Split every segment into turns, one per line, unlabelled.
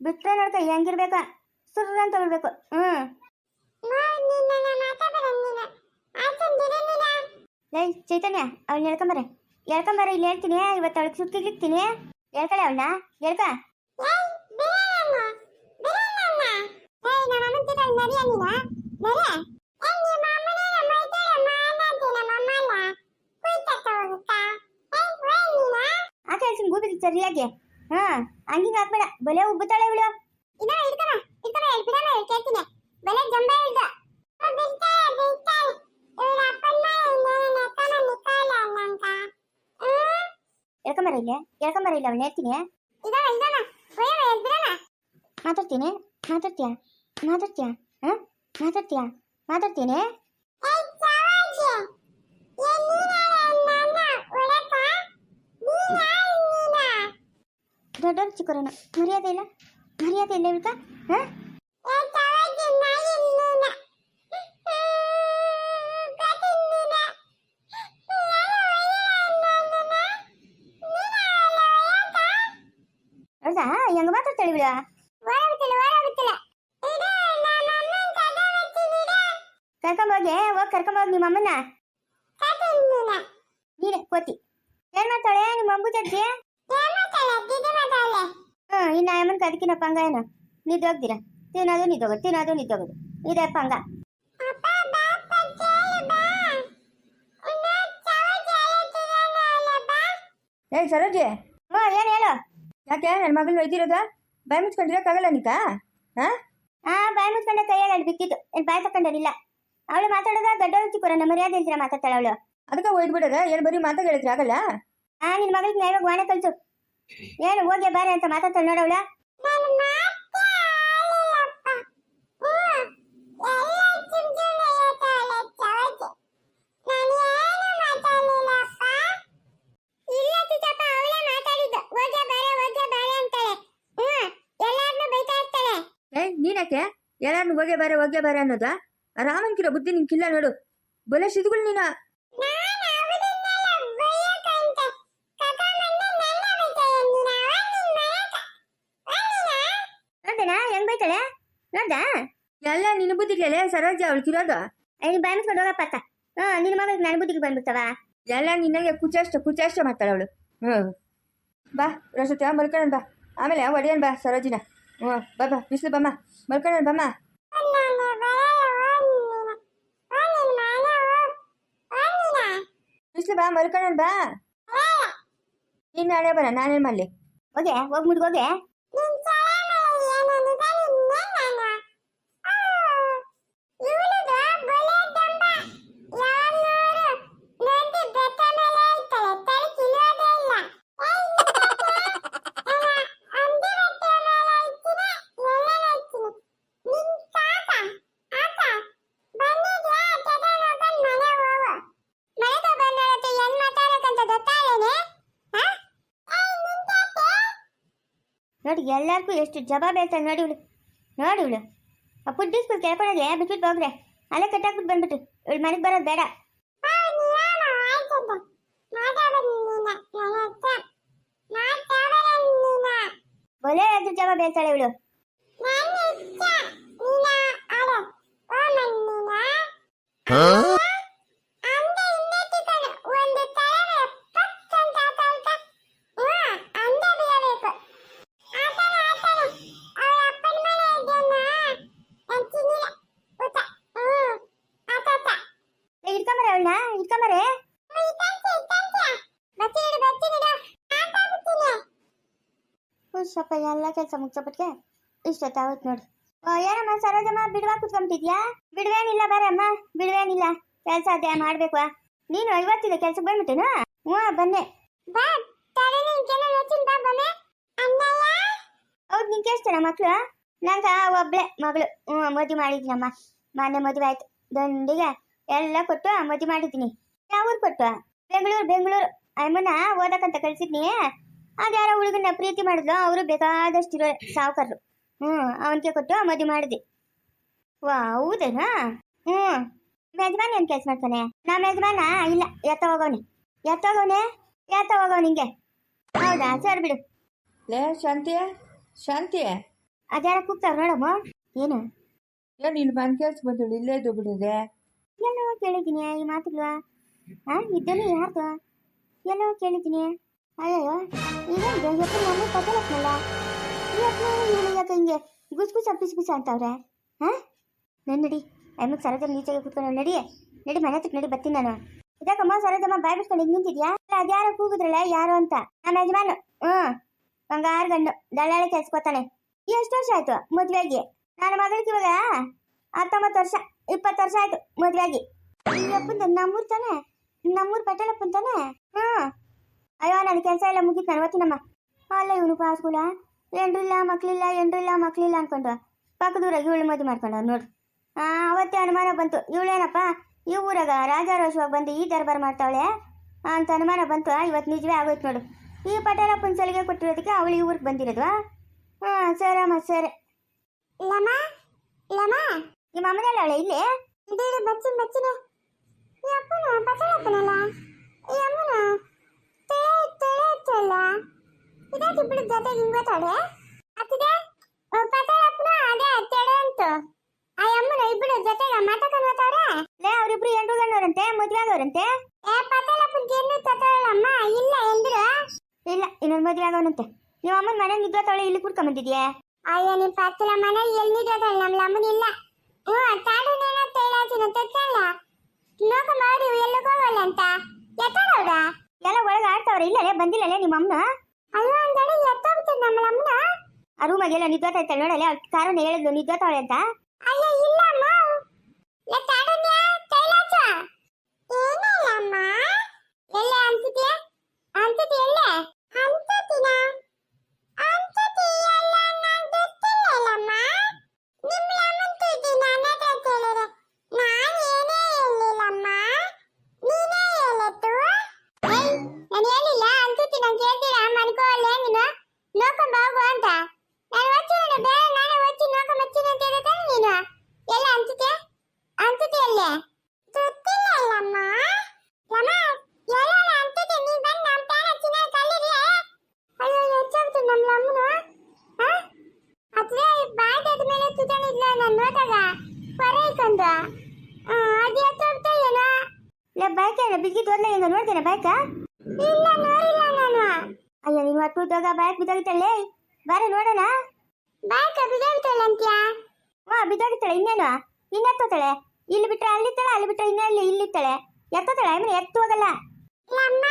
ಬಿಟ್ರೆ ನೋಡ್ಕ ಹೆಂಗಿರ್ಬೇಕ? ಸುರ್ರ ಅಂತ ಬಿಡ್ಬೇಕು ಹ್ಮ್. ಲೈ ಚೈತನ್ಯ ಅವಳನ್ನ ಹೇಳ್ಕೊಂಬರೆ ಹೇಳ್ಕೊಂಬರ ಇಲ್ಲಿ ಹೇಳ್ತೀನಿ. ಇವತ್ತು ಅವಳಿಗೆ ಸುತ್ತಿಗ್ಲಿಕ್ತೀನಿ ಹೇಳ್ಕಳೆ ಅವಳನ್ನ ಹೇಳ್ಕ ಆ ಕೆಲ್ಸ ಗೂಬಿದ್ ಸರಿಯಾಗಿ. ಹಾ ಹಂಗಿಂಗ್ ಹಾಕ್ಬೇಡ. ಬಲೆ ಉಬ್ಬುತ್ತಾಳೆ ಇವಳು. ಹೇಳ್ಕೊಂಬರ ಇಲ್ಲಿ? ಹೇಳ್ಕೊಂಬರ ಇಲ್ಲ ಅವಳನ್ನ ಹೇಳ್ತೀನಿ? ಮಾತಾಡ್ತೀನಿ? ಮಾತಾಡ್ತೀಯ? ಮಾತಾಡ್ತೀಯ? ಹಾ? ಮಾತಾಡ್ತೀಯ? ಮಾತಾಡ್ತೀನಿ? ದೊಡ್ಡವ್ರು ಚಿಕ್ಕವರನ. ಮರ್ಯಾದೆ ಇಲ್ಲ? ಮರ್ಯಾದೆ ಇಲ್ಲ ಇವಳ್ಕ ಹಾ? ಹೌದಾ? ಹೆಂಗ ಮಾತಾಡ್ತಾಳೆ ಇವಳು ಕರ್ಕೊಂಬೋಗಿ ಹೋಗಿ ಕರ್ಕೊಂಬೋಗಿ ನಿಮ್ಮ ಅಮ್ಮನ ನೀನೆ ಕೋತಿ ಏನ್ ಮಾಡ್ತಾಳೆ? ನಿಮ್ಮ ಅಂಬುಜಜ್ಜಿ ಹ್ಮ್ ಇನ್ನ ಅಮ್ಮನ ಅದಕ್ಕಿನ ಪಂಗ ಏನು? ನಿದ್ದೋಗ್ದಿರ? ತಿನ್ನೋದು ನಿದ್ದೋಗೋದು ತಿನ್ನೋದು ನಿದ್ದೋಗೋದು. ಇದೇ ಪಂಗ.
ಏ ಸರೋಜಿ.
ಹ್ಞೂ ಏನು ಹೇಳು?
ಯಾಕೆ ನನ್ನ ಮಗಳು ಒಯ್ದಿರೋದ? ಬಾಯಿ ಮುಚ್ಕೊಂಡಿರೋಕ್ಕಾಗಲ್ಲ ನೀಕಾ ಹಾಂ?
ಆ ಬಾಯಿ ಮುಚ್ಕೊಂಡೆ ಕೈಯಲ್ಲಿ ಅಲ್ಲಿ ಬಿತ್ತಿತ್ತು ಇಲ್ಲಿ ಬಾಯಿ ತಕೊಂಡಿಲ್ಲ ಅವಳು ಮಾತಾಡೋದ ದೊಡ್ಡವಳು ಚಿಕ್ಕವರನ್ನ ಮರ್ಯಾದೆ ಇಲ್ದಿರ ಮಾತಾಡ್ತಾಳೆ ಅವಳು.
ಅದಕ್ಕೆ ಒಯ್ದ್ಬಿಡೋದ? ಏನು ಬರೀ ಮಾತಾಗ ಹೇಳಿದ್ರೆ ಆಗಲ್ಲ?
ಆ ನಿನ್ನ ಮಗಳಿಗೆ ನ್ಯಾಯವಾಗಿ ವಾಣೆ ಕಳ್ಸು ಏನು ಹೋಗಿ ಬಾರೆ ಅಂತ ಮಾತಾಡ್ತಾಳೆ ನೋಡವಳ?
ಏಯ್ ನೀನಕ್ಕೆ ಎಲ್ಲಾರನ್ನು ಹೋಗೇ ಬಾರೆ ಹೋಗೇ ಬಾರೆ ಅನ್ನೋದಾ ರಾಮನ್ ಕಿರೋ ಬುದ್ಧಿ ನಿನ್ಕಿಲ್ಲ ನೋಡು. ಬಲೆ ಸಿದ್ಗಳು ನೀನು.
ನೋಡ್ದಾ
ಎಲ್ಲ ನಿನ್ನ ಬುದ್ಧಿಗ್ಲೇ ಸರೋಜ ಅವಳು
ಕಿರೋದು ಏನು ಮುಚ್ಕೊಂಡು ಹೋಗಪ್ಪ ಅಕ್ಕ. ಹಾ ನಿನ್ನ ಮಗಳಿಗೆ ನನ್ನ ಬುದ್ಧಿಗೆ ಬಂದ್ಬಿಡ್ತವ?
ಎಲ್ಲ ನಿನ್ನಗೆ ಕುಚಾಷ್ಟ ಕುಚಾಷ್ಟ ಮಾಡ್ತಾಳೆ ಅವಳು. ಹ್ಞೂ ಬಾ ರಸತ ಮಲ್ಕೊಳ್ಳೋಣ ಬಾ. ಆಮೇಲೆ ಒಡೆಯೋಣ ಬಾ ಸರೋಜಿನ. ಹ್ಞೂ ಬಾ ಬಾ ಬಿಸಿಲು ಬಮ್ಮ ಮಲ್ಕೊಳ್ಳೋಣ ಬಮ್ಮ ಬಿಸಿಲು ಬಾ ಮಲ್ಕೊಳ್ಳೋಣ ಬಾ. ನೀನು ನಾಳೆ ಬರ ನಾನೇನು ಮಾಡಲಿ?
ಹೋಗೆ ಹೋಗಿ ಮುಡ್ಗೋಗೆ. ಎಲ್ಲರಿಗೂ ಎಷ್ಟು ಜವಾಬ್ ಹೇಳ್ತಾಳೆ ನೋಡಿ ಇವಳು. ನೋಡಿ ಇವಳು. ಆ ಫುಡ್ ಸ್ಕೂಲ್ ಕೇಳ್ಕೊಳಗೆ ಬಿಟ್ಬಿಟ್ಟು ಹೋಗ್ರೆ ಅಲ್ಲೇ ಕಟ್ಟಾಕ್ಬಿಟ್ಟು ಬಂದ್ಬಿಟ್ಟು ಇವಳು ಮನೆಗೆ ಬರೋದು ಬೇಡ. ಒಲೆ ಅದ್ರ ಜಬ ಬೇಸಾಳೆ ಇವಳು. ಇಟ್ಕೊಂಬರ ಇಟ್ಕೊಂಬರೆ ಸ್ವಲ್ಪ ಎಲ್ಲ ಕೆಲಸ ಮುಗ್ಸೋಪಟ್ಗೆ ಇಷ್ಟೊತ್ತಾವತ್ ನೋಡು. ಏನಮ್ಮ ಸರೋಜಮ್ಮ ಬಿಡುವ ಕುತ್ಕೊಂಬಿಟ್ಟಿದ್ಯಾ? ಬಿಡುವೇನಿಲ್ಲ ಬರಮ್ಮ ಬಿಡುವೇನಿಲ್ಲ. ಕೆಲಸ ಅದೇ ಮಾಡ್ಬೇಕು ನೀನು ಇವತ್ತಿದೆ ಕೆಲ್ಸಕ್ಕೆ ಬಂದ್ಬಿಟ್ಟೇನು? ಹ್ಞೂ ಬನ್ನೆ. ಹೌದು ನಿಂಗೆ ಎಷ್ಟು ಜನ ಮಕ್ಳು? ನಂಗ ಒಬ್ಳೆ ಮಗಳು. ಹ್ಞೂ ಮದುವೆ ಮಾಡಿದ್ನಮ್ಮ. ಮೊನ್ನೆ ಮದುವೆ ಆಯ್ತು. ದಂಡಿಗೆ ಎಲ್ಲ ಕೊಟ್ಟು ಮದುವೆ ಮಾಡಿದ್ದೀನಿ. ಯಾವ ಊರು ಕೊಟ್ಟು? ಬೆಂಗಳೂರು ಬೆಂಗಳೂರು. ಅಮ್ಮನ ಓದಕ್ಕಂತ ಕಳ್ಸಿದ್ನಿ. ಅದ್ಯಾರೋ ಹುಡುಗನ ಪ್ರೀತಿ ಮಾಡಿದ್ಲು. ಅವರು ಬೇಕಾದಷ್ಟಿರೋ ಸಾವುಕಾರರು. ಹ್ಞೂ ಅವನಿಗೆ ಕೊಟ್ಟು ಮದುವೆ ಮಾಡಿದೆ ವಾ ಹೌದೇನಾ? ಹ್ಞೂ ಯಜಮಾನ್ ಏನು ಕೆಲಸ ಮಾಡ್ತಾನೆ? ನಮ್ಮ ಯಜಮಾನ ಇಲ್ಲ ಎತ್ತ ಹೋಗೋನೆ ಎತ್ತ ಹೋಗೋನೆ ಎತ್ತ ಹೋಗೋ ಹಿಂಗೆ. ಹೌದಾ? ಸರಿ ಬಿಡು.
ಲೇ ಶಾಂತಿ ಶಾಂತಿ.
ಅದ್ಯಾರ ಕೂಗ್ತಾರ ನೋಡಮ್ಮ. ಏನು?
ಏನು ಇಲ್ಲಿ ಮನೆ ಕೆಲ್ಸ ಬಂದಳು? ಇಲ್ಲೇ ಇದ್ದು ಬಿಡಿದೆ
ಎಲ್ಲೋ ಕೇಳಿದ್ದೀನಿ, ಈ ಮಾತುಗಳು. ಹಾಂ ಇದ್ದನು ಯಾರ್ದು? ಎಲ್ಲೋ ಕೇಳಿದ್ದೀನಿ. ಅಯ್ಯೋ ಇದೇನಿದೆ ಎಪ್ಪನ ಮನೆ ಪದಲಕ್ನಲ್ಲ ಈ ಅಪ್ಪ ಇವಳು ಯಾಕೆ ಹಿಂಗೆ ಗುಸ್ ಗುಸ್ ಪಿಸ್ ಪಿಸ್ ಅಂತವ್ರೆ? ಹಾಂ ನನ್ನ ನಡಿ. ಅಮ್ಮಕ್ಕೆ ಸರೋಜಮ್ಮ ನೀಚಾಗಿ ಕೂತ್ಕೊಂಡು ನಡಿ. ನಡಿ, ಮನೆ ಹತ್ರಕ್ಕೆ ನಡಿ, ಬರ್ತೀನಿ ನಾನು. ಇದಕ್ಕಮ್ಮ ಸರೋಜಮ್ಮ ಬಾಯ್ ಬಿಟ್ಕೊಂಡು ಹಿಂಗೆ ನಿಂತಿದ್ಯಾ? ಅದ್ಯಾರೋ ಕೂಗಿದ್ರಲ್ಲ, ಯಾರು ಅಂತ. ನಮ್ಮ ಯಜಮಾನು ಹ್ಞೂ. ಬಂಗಾರ ಗಂಡು ದಳ್ಳಾಳಿ ಕೆಲ್ಸ್ಕೊತಾನೆ ಎಷ್ಟು ವರ್ಷ ಆಯ್ತು ಮದುವೆಗೆ? ನಾನು ಮಗಳಿಗೆ ಇವಾಗ ಹತ್ತೊಂಬತ್ತು ವರ್ಷ. ಇಪ್ಪತ್ತು ವರ್ಷ ಆಯ್ತು ಮದ್ವೆಯಾಗಿ ಈ ಅಪ್ಪಂದ ನಮ್ಮೂರ್ ತಾನೆ? ನಮ್ಮೂರ್ ತಾನೆ? ಹಾ. ಅಯ್ಯೋ, ನನ್ನ ಕೆಲಸ ಎಲ್ಲ ಮುಗೀತು ನಾನು ಅಲ್ಲ ಇವನು ಪಾಸ್ಗುಲ ಎಂಡ್ರಿಲ್ಲ, ಮಕ್ಳಿಲ್ಲ ಎಂಡ್ರಿಲ್ಲ, ಮಕ್ಳಿಲ್ಲ ಅನ್ಕೊಂಡು ಪಕ್ಕದೂರಾಗ ಇವಳು ಮದುವೆ ಮಾಡ್ಕೊಂಡವ್ರು ನೋಡ್ರಿ ಆ, ಅವತ್ತೇ ಅನುಮಾನ ಬಂತು. ಇವಳೇನಪ್ಪ? ಈ ಊರಾಗ ರಾಜಾರೋಷವಾಗಿ ಬಂದು ಈ ದರ್ಬಾರ್ ಮಾಡ್ತಾವಳೆ? ಅಂತ ಅನುಮಾನ ಬಂತು. ಇವತ್ತು ನಿಜವೇ ಆಗೋಯ್ತು ನೋಡು. ಈ ಪಟೇಲಪ್ಪನ ಸಲಿಗೆ ಕೊಟ್ಟಿರೋದಕ್ಕೆ ಅವಳು ಈ ಊರಿಗೆ ಬಂದಿರೋದು ಹಾಂ, ಸರಮ್ಮ, ಸರಿ. ಲಮ ಲಮ. ನಿಮ್ಮ ಅಮ್ಮನೆಲ್ಲ ಅವಳೆ ಇಲ್ಲಿ ಇದು ಬಚ್ಚಿನ ಬಚ್ಚಿನ ಈ ಅಪ್ಪನ ಪಟೇಲಪ್ಪನಲ್ಲ ಈ ಅಮ್ಮನ ತೇಳೆ ತೇಳೆ ಇದಾಗಿ ಇಬ್ಬರು ಜೊತೆಗೆ ಹಿಂಗೋತಾಳೆ ಅತ್ತಿದೆ ಪಟೇಲಪ್ಪನ ಅದೇ ತೇಳೆ ಅಂತು ಆ ಅಮ್ಮನ ಇಬ್ಬರು ಜೊತೆಗೆ ಮಾತಾಡ್ಕೊಂಡು ಹೋಗ್ತಾವ್ರೆ ಲೇ ಅವ್ರಿಬ್ರು ಎಂಟು ಗಣ್ಣವ್ರಂತೆ ಮದ್ವೆ ಆಗವ್ರಂತೆ ಏ ಪಟೇಲಪ್ಪನ್ಗೆ ಏನು ತಗೊಳ್ಳಮ್ಮ ಇಲ್ಲ ಎಂದ್ರು ಇಲ್ಲ ಇನ್ನೊಂದು ಮದ್ವೆ ಆಗವನಂತೆ ನಿಮ್ಮ ಅಮ್ಮನ ಮನೆ ನಿದ್ರತಾಳೆ ಇಲ್ಲಿ ಕುಡ್ಕೊಂಬಂದಿದ್ಯಾ ಅಯ್ಯೋ ನಿಮ್ಮ ಪತ್ತಲ ಮನೆ ಎಲ್ಲಿ ನಿದ್ರತಾಳೆ ನಮ್ಮ ಅಮ್ಮನ ಇಲ್ಲ ಎಲ್ಲ ಒಳಗೆ ಆಡ್ತಾವ್ರೆ ಇಲ್ಲಲೇ ಬಂದಿಲ್ಲಲೇ ನಿಮ್ಮ ಅಮ್ಮ ಅಯ್ಯೋ ಎತ್ತೋಗ್ತದೆ ನಮ್ಮ ಅಮ್ಮನ ಆ ರೂಮಾಗೆಲ್ಲ ನೋಡಲೆ ಅವ್ರ ಕಾರಣ ಹೇಳಿದ್ಲು ನಿದ್ರತಾಳೆ ಅಂತ? ನಾನು ನೋದಾಗ ಹೊರ ಇಕ್ಕೊಂಡು ಅದು ಎತ್ತೋಗ್ತಾ ಏನೋ ಇಲ್ಲ ಬೈಕ್ ಏನೋ ಬಿಗಿ ತೋರ್ಲ ಏನೋ ನೋಡ್ತೇನೆ ಬೈಕ ಇಲ್ಲ, ನೋಡಿಲ್ಲ ನಾನು. ಅಯ್ಯೋ, ನೀನು ಹೊಟ್ಟುದಾಗ ಬೈಕ್ ಬಿದ್ದೋಗಿತ್ತಲ್ಲೇ? ಬಾರೆ ನೋಡೋಣ. ಬೈಕ್ ಬಿದ್ದೋಗಿತ್ತಲ್ಲ ಅಂತ್ಯಾ? ಹಾ ಬಿದ್ದೋಗಿತ್ತಾಳೆ ಇನ್ನೇನು? ಇನ್ನೆತ್ತೋತಾಳೆ ಇಲ್ಲಿ ಬಿಟ್ರೆ ಅಲ್ಲಿತ್ತಾಳೆ ಅಲ್ಲಿ ಬಿಟ್ರೆ ಇನ್ನೇ ಇಲ್ಲಿ ಇಲ್ಲಿತ್ತಾಳೆ. ಎತ್ತೋತಾಳೆ? ಆಮೇಲೆ ಎತ್ತು ಹೋಗಲ್ಲ. ಲಮ್ಮ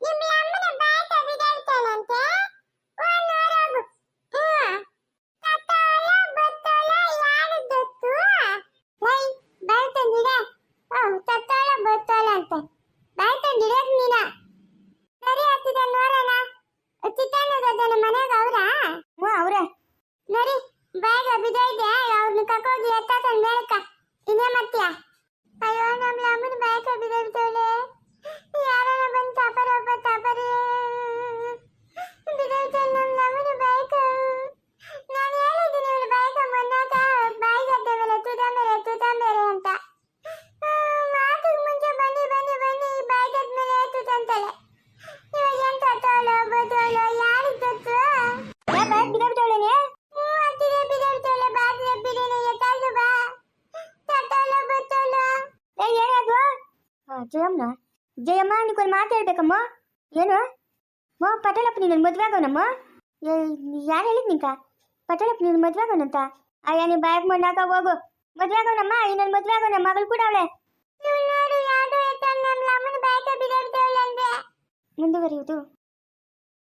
ನಿಮ್ಮ ಅಮ್ಮನ ಬೈಕ್ ಬಿದ್ದೋಗಿತ್ತಾಳಂತೆ ಓ ನೋಡೋಗು ಹ್ಮ್ ತತ್ತಾಳ ಬತ್ತಾಳ ಯಾರಿದ್ದತ್ತು ಲೈ ಬಾಯ್ ತಂದಿದೆ ಓ ತತ್ತಾಳ ಬತ್ತಾಳ ಅಂತೆ ಬಾಯ್ ತಂದಿರೋದು ನೀನ ಸರಿ ಆಗ್ತಿದೆ ನೋಡೋಣ ಚಿತ್ತಾನಗದನ ಮನೆಗೆ ಅವ್ರಾ ಹ್ಞೂ ಅವ್ರೆ ನೋಡಿ ಬ್ಯಾಗ್ ಬಿದ್ದೈತೆ ಅವ್ರನ್ನ ಕಕ್ಕೋಗಿ ಎತ್ತಾತನ ಮೇಲಕ್ಕ ಇನ್ನೇ ಮತ್ಯ ಅಯ್ಯೋ ನಮ್ಮ ಅಮ್ಮನ ಬ್ಯಾಗ್ ಬಿದ್ದೈತವಳೆ ಯಾರನ್ನ ಬಂದು ತಾಪರ ಒಬ್ಬ ತಾಪರಿ ಬಿದ್ದೈತಲ್ಲ ನಮ್ಮ ಅಮ್ಮನ ಬ್ಯಾಗ್ ನಾನು ಹೇಳಿದ್ದೀನಿ ಇವಳು ಬ್ಯಾಗ್ ಮೊನ್ನಾಗ ಬ್ಯಾಗ್ ಅಡ್ಡವಲ್ಲ ತುದಾಂಬೇರೆ ತುದಾಂಬೇರೆ ಅಂತ ಮಾತಿಗೆ ಮುಂಚೆ ಬನ್ನಿ ಬನ್ನಿ ಬನ್ನಿ ಈ ಬ್ಯಾಗ್ ಆದ್ಮೇಲೆ ತುದಂತಾಳೆ ಇವಾಗ ಎಂತ ತೋಳು ಬದೋಳು ಯಾರಿಗೆ ಗೊತ್ತು ಬ್ಯಾಗ್ ಬಿದ್ದೈತವಳೇನೆ ಹ್ಞೂ ಅತ್ತಿಗೆ ಬಿದ್ದೈತವಳೆ ಬ್ಯಾಗ್ ಬಿಡಿನ ಎತ್ತಾಯ್ತು ಬಾ ತಟ್ಟೋಳು ಬತ್ತೋಳು ಏ ಏನಾದ್ರು ಜಯಮ್ಮ ಜಯಮ್ಮ ಹೇಳ್ಬೇಕಮ್ಮ? ಏನು? ಮೋ ಪಟೇಲಪ್ಪ ನೀನು ಮದುವೆ ಆಗೋನಮ್ಮ? ಯಾರು ಹೇಳಿದ್ ನಿಂಕ ಪಟೇಲಪ್ಪ ನೀನು ಮದುವೆ ಆಗೋನಂತ? ಅಯ್ಯ ನೀ ಬ್ಯಾಗ್ ಮಣ್ಣಾಕ ಹೋಗು. ಮದುವೆ ಆಗೋನಮ್ಮ ಇನ್ನೊಂದು ಮದುವೆ ಆಗೋಣ ಮಗಳು ಕೂಡ ಅವಳೆ. ಮುಂದುವರಿಯುವುದು.